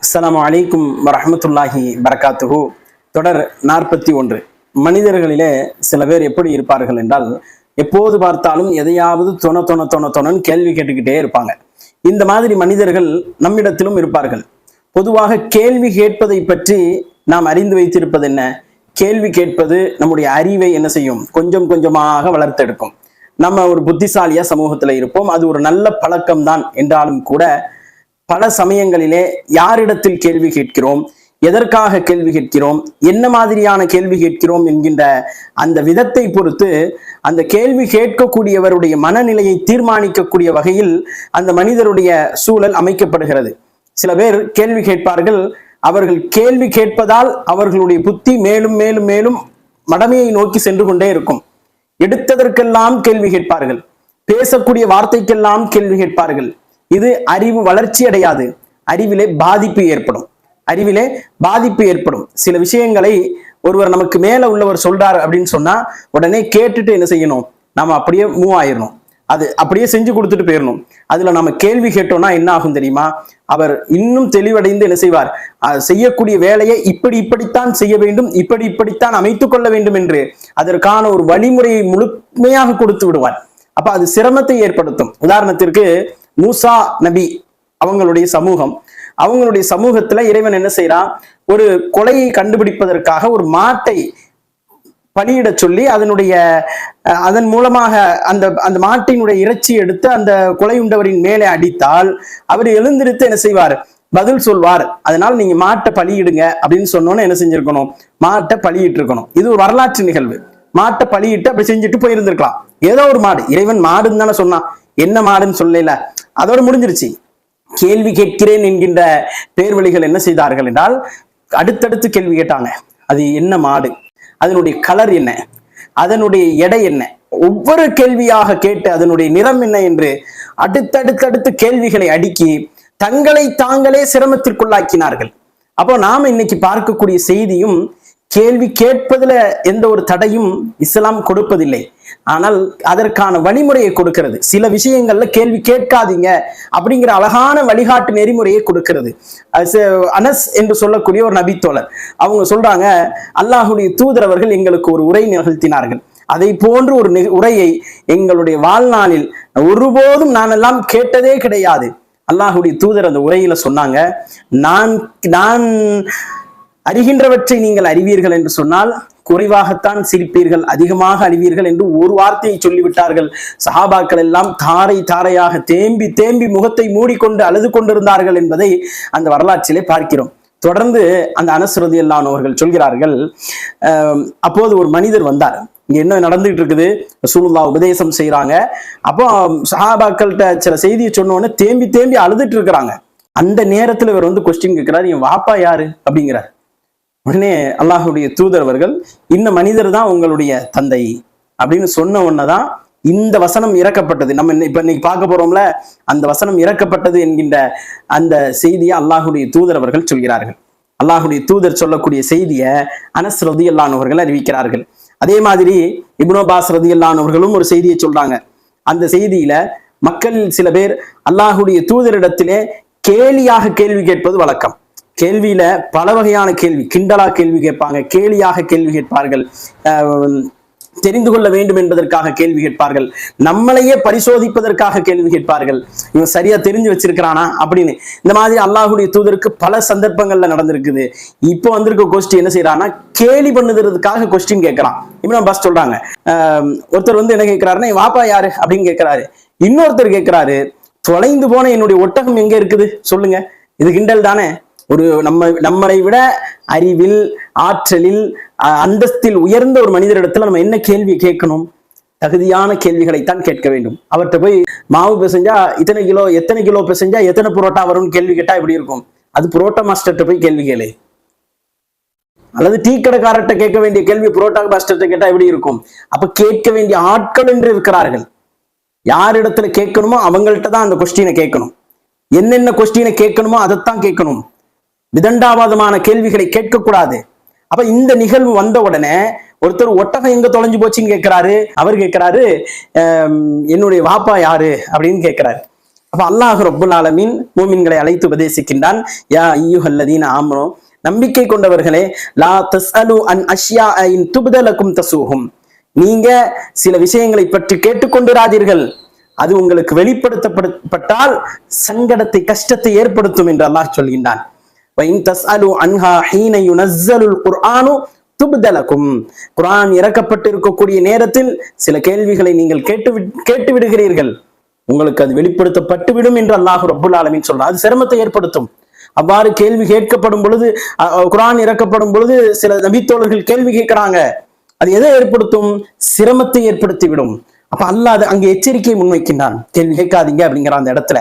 அஸ்லாம் அலைக்கும் வரமத்துல்லாஹி பரகாத்துஹு தொடர் நாற்பத்தி ஒன்று மனிதர்களிலே சில பேர் எப்படி இருப்பார்கள் என்றால் எப்போது பார்த்தாலும் எதையாவது தொண தொண தொண தொணன்னு கேள்வி கேட்டுக்கிட்டே இருப்பாங்க இந்த மாதிரி மனிதர்கள் நம்மிடத்திலும் இருப்பார்கள் பொதுவாக கேள்வி கேட்பதை பற்றி நாம் அறிந்து வைத்திருப்பது என்ன? கேள்வி கேட்பது நம்முடைய அறிவை என்ன செய்யும்? கொஞ்சம் கொஞ்சமாக வளர்த்தெடுக்கும் நம்ம ஒரு புத்திசாலியா சமூகத்துல இருப்போம். அது ஒரு நல்ல பழக்கம்தான் என்றாலும் கூட பல சமயங்களிலே யாரிடத்தில் கேள்வி கேட்கிறோம்? எதற்காக கேள்வி கேட்கிறோம்? என்ன மாதிரியான கேள்வி கேட்கிறோம்? என்கின்ற அந்த விதத்தை பொறுத்து அந்த கேள்வி கேட்கக்கூடியவருடைய மனநிலையை தீர்மானிக்கக்கூடிய வகையில் அந்த மனிதருடைய சூழல் அமைக்கப்படுகிறது. சில பேர் கேள்வி கேட்பார்கள். அவர்கள் கேள்வி கேட்பதால் அவர்களுடைய புத்தி மேலும் மேலும் மேலும் மடமையை நோக்கி சென்று கொண்டே இருக்கும். எடுத்ததற்கெல்லாம் கேள்வி கேட்பார்கள். பேசக்கூடிய வார்த்தைக்கெல்லாம் கேள்வி கேட்பார்கள். இது அறிவு வளர்ச்சி அடையாது. அறிவிலே பாதிப்பு ஏற்படும். அறிவிலே பாதிப்பு ஏற்படும். சில விஷயங்களை ஒருவர் நமக்கு மேல உள்ளவர் சொல்றார் அப்படின்னு சொன்னா உடனே கேட்டுட்டு என்ன செய்யணும்? நாம அப்படியே மூவ் ஆயிடணும் அது அப்படியே செஞ்சு கொடுத்துட்டு போயிடணும் அதுல நம்ம கேள்வி கேட்டோம்னா என்ன ஆகும் தெரியுமா? அவர் இன்னும் தெளிவடைந்து என்ன செய்வார்? செய்யக்கூடிய வேலையை இப்படி இப்படித்தான் செய்ய வேண்டும் இப்படி இப்படித்தான் அமைத்துக் கொள்ள வேண்டும் என்று அதற்கான ஒரு வழிமுறையை முழுமையாக கொடுத்து விடுவார். அப்ப அது சிரமத்தை ஏற்படுத்தும். உதாரணத்திற்கு மூசா நபி அவங்களுடைய சமூகம். அவங்களுடைய சமூகத்துல இறைவன் என்ன செய்யறான் ஒரு கொலையை கண்டுபிடிப்பதற்காக ஒரு மாட்டை பணியிட சொல்லி அதனுடைய அதன் மூலமாக அந்த அந்த மாட்டினுடைய இறைச்சி எடுத்து அந்த கொலையுண்டவரின் மேலே அடித்தால் அவர் எழுந்திருத்து என்ன செய்வார்? பதில் சொல்வார். அதனால நீங்க மாட்டை பலியிடுங்க அப்படின்னு சொன்னோன்னு என்ன செஞ்சிருக்கணும்? மாட்டை பலியிட்டு இருக்கணும் இது ஒரு வரலாற்று நிகழ்வு. மாட்டை பலியிட்டு அப்படி செஞ்சுட்டு போயிருந்திருக்கலாம். ஏதோ ஒரு மாடு. இறைவன் மாடுன்னு தானே சொன்னான். என்ன மாடுன்னு சொல்லல. அதோட முடிஞ்சிருச்சு. கேள்வி கேட்கிறேன் என்கின்ற பேர்வழிகள் என்ன செய்தார்கள் என்றால் அடுத்தடுத்து கேள்வி கேட்டாங்க. அது என்ன மாடு? அதனுடைய கலர் என்ன? அதனுடைய எடை என்ன? ஒவ்வொரு கேள்வியாக கேட்டு அதனுடைய நிறம் என்ன என்று அடுத்தடுத்தடுத்து கேள்விகளை அடுக்கி தங்களை தாங்களே சிரமத்திற்குள்ளாக்கினார்கள். அப்போ நாம இன்னைக்கு பார்க்கக்கூடிய செய்தியும் கேள்வி கேட்பதுல எந்த ஒரு தடையும் இஸ்லாம் கொடுப்பதில்லை. ஆனால் அதற்கான வழிமுறையை கொடுக்கிறது. சில விஷயங்கள்ல கேள்வி கேட்காதீங்க அப்படிங்கிற அழகான வழிகாட்டு நெறிமுறையை கொடுக்கிறது. அனஸ் என்று சொல்லக்கூடிய ஒரு நபித்தோழர். அவங்க சொல்றாங்க அல்லாஹுடைய தூதரவர்கள் எங்களுக்கு ஒரு உரை நிகழ்த்தினார்கள். அதை போன்று ஒரு உரையை எங்களுடைய வாழ்நாளில் ஒருபோதும் நான் எல்லாம் கேட்டதே கிடையாது. அல்லாஹுடைய தூதர் அந்த உரையில சொன்னாங்க நான் நான் அறிகின்றவற்றை நீங்கள் அறிவீர்கள் என்று சொன்னால் குறைவாகத்தான் சிரிப்பீர்கள் அதிகமாக அழிவீர்கள் என்று ஒரு வார்த்தையை சொல்லிவிட்டார்கள். சஹாபாக்கள் எல்லாம் தாரை தாரையாக தேம்பி தேம்பி முகத்தை மூடிக்கொண்டு அழுது கொண்டிருந்தார்கள் என்பதை அந்த வரலாற்றிலே பார்க்கிறோம். தொடர்ந்து அந்த அனஸ்ரதி அவர்கள் சொல்கிறார்கள் அப்போது ஒரு மனிதர் வந்தார். இங்கே என்ன நடந்துகிட்டு இருக்குது? ரசூலுல்லாஹ் உபதேசம் செய்கிறாங்க அப்போ சஹாபாக்கள்கிட்ட சில செய்தியை சொன்னோன்னே தேம்பி தேம்பி அழுதுட்டு இருக்கிறாங்க. அந்த நேரத்தில் இவர் வந்து கொஸ்டின் கேட்கிறார் என் வாப்பா யாரு? அப்படிங்கிறார். உடனே அல்லாஹுடைய தூதர் அவர்கள் இந்த மனிதர் தான் உங்களுடைய தந்தை. அப்படின்னு சொன்ன உடனேதான் இந்த வசனம் இறக்கப்பட்டது. நம்ம இன்னை- இப்ப இன்னைக்கு பார்க்க போறோம்ல அந்த வசனம் இறக்கப்பட்டது என்கின்ற அந்த செய்தியை அல்லாஹுடைய தூதர் அவர்கள் சொல்கிறார்கள். அல்லாஹுடைய தூதர் சொல்லக்கூடிய செய்தியை அனஸ் ரதி அல்லானவர்கள் அறிவிக்கிறார்கள். அதே மாதிரி இப்னோபாஸ் ரதி அல்லானவர்களும் ஒரு செய்தியை சொல்றாங்க. அந்த செய்தியில மக்கள் சில பேர் அல்லாஹுடைய தூதரிடத்திலே கேலியாக கேள்வி கேட்பது வழக்கம். கேள்வியில பல வகையான கேள்வி கிண்டலா கேள்வி கேட்பாங்க கேலியாக கேள்வி கேட்பார்கள். தெரிந்து கொள்ள வேண்டும் என்பதற்காக கேள்வி கேட்பார்கள். நம்மளையே பரிசோதிப்பதற்காக கேள்வி கேட்பார்கள். இவன் சரியா தெரிஞ்சு வச்சிருக்கிறானா அப்படின்னு. இந்த மாதிரி அல்லாஹுடைய தூதருக்கு பல சந்தர்ப்பங்கள்ல நடந்திருக்குது. இப்போ வந்திருக்க கொஸ்டின் என்ன செய்யறான்னா கேலி பண்ணுதுறதுக்காக கொஸ்டின் கேட்கறான். இப்ராம் பஸ் சொல்றாங்க. ஒருத்தர் வந்து என்ன கேட்கிறாருன்னா வாப்பா யாரு? அப்படின்னு கேட்கிறாரு. இன்னொருத்தர் கேட்கிறாரு தொலைந்து போன என்னுடைய ஒட்டகம் எங்க இருக்குது? சொல்லுங்க. இது கிண்டல் தானே? ஒரு நம்ம நம்மளை விட அறிவில் ஆற்றலில் அஹ், அந்தஸ்தில் உயர்ந்த ஒரு மனிதரிடத்துல நம்ம என்ன கேள்வி கேட்கணும்? தகுதியான கேள்விகளைத்தான் கேட்க வேண்டும். அவர்கிட்ட போய் மாவு பிசைஞ்சா இத்தனை கிலோ எத்தனை கிலோ பிசைஞ்சா எத்தனை புரோட்டா வரும்னு கேள்வி கேட்டா எப்படி இருக்கும்? அது புரோட்டா மாஸ்டர்கிட்ட போய் கேள்வி கேளு. அல்லது டீ கடைக்காரர்கிட்ட கேட்க வேண்டிய கேள்வி புரோட்டா மாஸ்டர்கிட்ட கேட்டா எப்படி இருக்கும்? அப்ப கேட்க வேண்டிய ஆட்கள் என்று இருக்கிறார்கள். யாரிடத்துல கேட்கணுமோ அவங்கள்ட்ட தான் அந்த கொஸ்டினை கேட்கணும். என்னென்ன கொஸ்டினை கேட்கணுமோ அதைத்தான் கேட்கணும். விதண்டாவாதமான கேள்விகளை கேட்கக்கூடாது. அப்ப இந்த நிகழ்வு வந்த உடனே ஒருத்தர் ஒட்டகம் எங்க தொலைஞ்சு போச்சுன்னு கேட்கிறாரு? அவர் கேட்கிறாரு என்னுடைய வாப்பா யாரு? அப்படின்னு கேட்கிறாரு. அப்ப அல்லாஹ் ரப்புல் ஆலமீன் மூமின்களை அழைத்து உபதேசிக்கின்றான் யா ஐயுஹல்லதீன் ஆமனோ நம்பிக்கை கொண்டவர்களே லா தஸ் அலு அன் அஷ்யா இன் துபுதலக்கும் தசூகும் நீங்க சில விஷயங்களை பற்றி கேட்டுக்கொண்டிராதீர்கள். அது உங்களுக்கு வெளிப்படுத்தப்பட்டால் சங்கடத்தை கஷ்டத்தை ஏற்படுத்தும் என்று அல்லாஹ் சொல்கின்றான். வைன் குரான் இறக்கப்பட்டிருக்கக்கூடிய நேரத்தில் சில கேள்விகளை நீங்கள் கேட்டு கேட்டு விடுகிறீர்கள். உங்களுக்கு அது வெளிப்படுத்தப்பட்டு விடும் என்று அல்லாஹு ரபுல் ஆலமின் சொல்றான். அது சிரமத்தை ஏற்படுத்தும். அவ்வாறு கேள்வி கேட்கப்படும் பொழுது குரான் இறக்கப்படும் பொழுது சில நபித்தோழர்கள் கேள்வி கேட்கிறாங்க. அது எதை ஏற்படுத்தும்? சிரமத்தை ஏற்படுத்திவிடும் அப்ப அல்லாது அங்கு எச்சரிக்கையை முன்வைக்கின்றான். கேள்வி கேட்காதீங்க அப்படிங்கிற அந்த இடத்துல.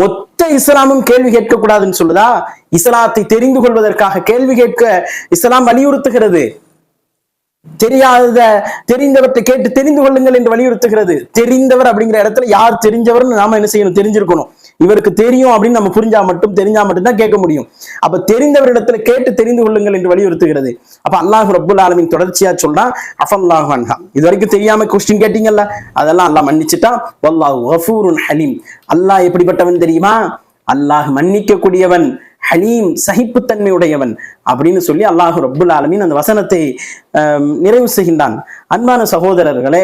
மொத்த இஸ்லாமும் கேள்வி கேட்கக்கூடாதுன்னு சொல்லுதா? இஸ்லாத்தை தெரிந்து கொள்வதற்காக கேள்வி கேட்க இஸ்லாம் வலியுறுத்துகிறது. தெரியாத தெரிந்தவற்றை கேட்டு தெரிந்து கொள்ளுங்கள் என்று வலியுறுத்துகிறது. தெரிந்தவர் அப்படிங்கிற இடத்துல யார் தெரிஞ்சவர்னு நாம என்ன செய்யணும்? தெரிஞ்சிருக்கணும். இவருக்கு தெரியும் அப்படின்னு நம்ம புரிஞ்சா மட்டும் தெரிஞ்சா மட்டும்தான் கேட்க முடியும். அப்ப தெரிந்தவரிடத்துல கேட்டு தெரிந்து கொள்ளுங்கள் என்று வலியுறுத்துகிறது. அப்ப அல்லாஹ் ரபுல் ஆலமின் தொடர்ச்சியா சொல்றான் அஃபல்லாஹ் அன்ஹா. இது வரைக்கும் தெரியாம கொஸ்டின் கேட்டீங்கல்ல? அதெல்லாம் அல்லாஹ் மன்னிச்சுட்டான். வல்லாஹு ஹலீம். அல்லாஹ் எப்படிப்பட்டவன் தெரியுமா? அல்லாஹ் மன்னிக்கக்கூடியவன். ஹலீம் சகிப்புத்தன்மையுடையவன் அப்படின்னு சொல்லி அல்லாஹ் ரப்புல் ஆலமின் அந்த வசனத்தை நிறைவு செய்கின்றான். அன்பான சகோதரர்களே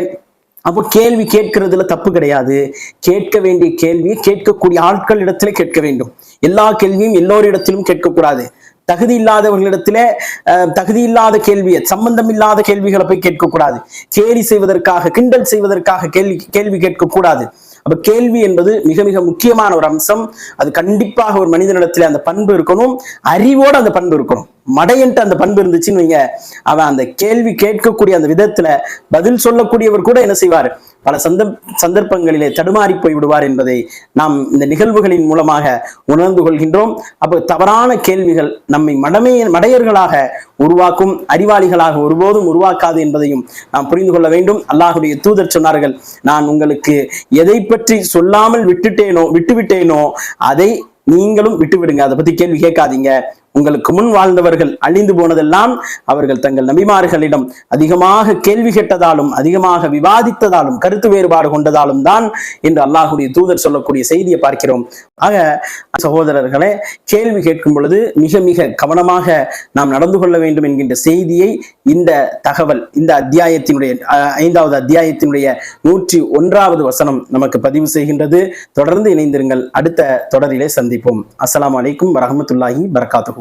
அப்போ கேள்வி கேட்கிறதுல தப்பு கிடையாது. கேட்க வேண்டிய கேள்வியை கேட்கக்கூடிய ஆட்கள் இடத்துல கேட்க வேண்டும். எல்லா கேள்வியும் எல்லோரிடத்திலும் கேட்கக்கூடாது. தகுதி இல்லாதவர்களிடத்திலே அஹ், தகுதி இல்லாத கேள்வியை சம்பந்தம் இல்லாத கேள்விகளை போய் கேட்கக்கூடாது. கேலி செய்வதற்காக கிண்டல் செய்வதற்காக கேள்வி கேள்வி கேட்கக்கூடாது. அப்ப கேள்வி என்பது மிக மிக முக்கியமான ஒரு அம்சம். அது கண்டிப்பாக ஒரு மனிதனிடத்துல அந்த பண்பு இருக்கணும். அறிவோட அந்த பண்பு இருக்கணும். மடையன்ட்டு அந்த பண்பு இருந்துச்சுன்னு வைங்க. அவன் அந்த கேள்வி கேட்கக்கூடிய அந்த விதத்துல பதில் சொல்லக்கூடியவர் கூட என்ன செய்வார்? பல சந்த சந்தர்ப்பங்களிலே தடுமாறி போய் விடுவார் என்பதை நாம் இந்த நிகழ்வுகளின் மூலமாக உணர்ந்து கொள்கின்றோம். அப்போ தவறான கேள்விகள் நம்மை மடமே மடையர்களாக உருவாக்கும் அறிவாளிகளாக ஒருபோதும் உருவாக்காது என்பதையும் நாம் புரிந்து கொள்ள வேண்டும். அல்லாஹுடைய தூதர் சொன்னார்கள் நான் உங்களுக்கு எதை பற்றி சொல்லாமல் விட்டுட்டேனோ விட்டுவிட்டேனோ அதை நீங்களும் விட்டுவிடுங்க. அதை பத்தி கேள்வி கேட்காதீங்க. உங்களுக்கு முன் வாழ்ந்தவர்கள் அழிந்து போனதெல்லாம் அவர்கள் தங்கள் நபிமார்களிடம் அதிகமாக கேள்வி கேட்டதாலும் அதிகமாக விவாதித்ததாலும் கருத்து வேறுபாடு கொண்டதாலும் தான் என்று அல்லாஹுடைய தூதர் சொல்லக்கூடிய செய்தியை பார்க்கிறோம். ஆக சகோதரர்களே கேள்வி கேட்கும் பொழுது மிக மிக கவனமாக நாம் நடந்து கொள்ள வேண்டும் என்கின்ற செய்தியை இந்த தகவல் இந்த அத்தியாயத்தினுடைய அஹ், ஐந்தாவது அத்தியாயத்தினுடைய நூற்றி ஒன்றாவது வசனம் நமக்கு பதிவு செய்கின்றது. தொடர்ந்து இணைந்திருங்கள். அடுத்த தொடரிலே சந்திப்போம். அஸ்லாம் வலைக்கும் வரமத்துல்லாஹி பரகாத்து